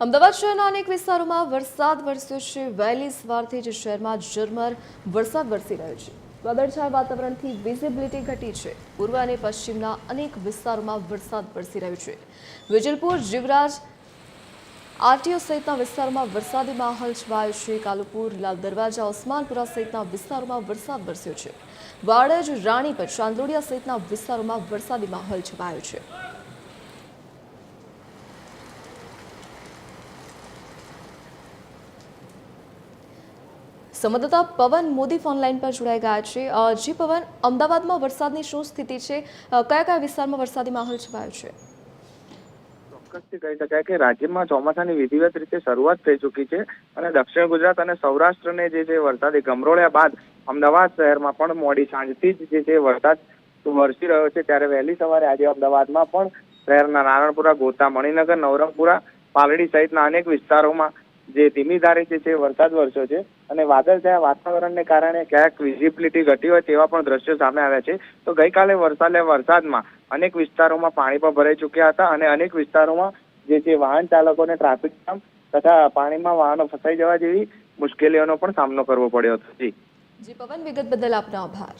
અમદાવાદ શહેરના અનેક વિસ્તારોમાં વરસાદ વરસ્યો છે. વહેલી સવારથી જ શહેરમાં ઝરમર વરસાદ વરસી રહ્યો છે. વાદળછાયા વાતાવરણથી વિઝિબિલિટી ઘટી છે. પૂર્વ અને પશ્ચિમના અનેક વિસ્તારોમાં વરસાદ વરસી રહ્યો છે. વિજલપુર, જીવરાજ, આરટીઓ સહિતના વિસ્તારોમાં વરસાદી માહોલ છવાયો છે. કાલુપુર, લાલ દરવાજા ઓસ્માનપુરા સહિતના વિસ્તારોમાં વરસાદ વરસ્યો છે. વાડજ રાણીપત ચાંદોડિયા સહિતના વિસ્તારોમાં વરસાદી માહોલ છવાયો છે. સંવાદદાતા પવન મોદી ફોનલાઈન પર જોડાઈ ગયા છે. જી પવન, અમદાવાદમાં વરસાદની શું સ્થિતિ છે? કયા કયા વિસ્તારમાં વરસાદી માહોલ છવાયો છે? ચોક્કસથી કહી શકાય કે રાજ્યમાં ચોમાસાની વિધિવત રીતે શરૂઆત થઈ ચૂકી છે અને દક્ષિણ ગુજરાત અને સૌરાષ્ટ્રને જે છે વરસાદી ગમરોળ્યા બાદ અમદાવાદ શહેરમાં પણ મોડી સાંજથી જ જે છે વરસાદ વરસી રહ્યો છે ત્યારે વહેલી સવારે આજે અમદાવાદમાં પણ શહેરના નારણપુરા ગોતા મણિનગર નવરંગપુરા, પાલડી સહિતના અનેક વિસ્તારોમાં જે ધીમી ધારે જે છે વરસાદ વરસ્યો છે અને વાદળછાયા વાતાવરણને કારણે ક્યાંક વિઝિબિલિટી ઘટી હોય તેવા પણ દ્રશ્યો સામે આવ્યા છે. તો ગઈકાલે વરસાદે વરસાદમાં અનેક વિસ્તારોમાં પાણી પણ ભરાઈ ચૂક્યા હતા અને અનેક વિસ્તારોમાં જે છે વાહન ચાલકોને ટ્રાફિક જામ તથા પાણીમાં વાહનો ફસાઈ જવા જેવી મુશ્કેલીઓનો પણ સામનો કરવો પડ્યો હતો. જી. જી, પવન વિગત બદલ આપનો આભાર.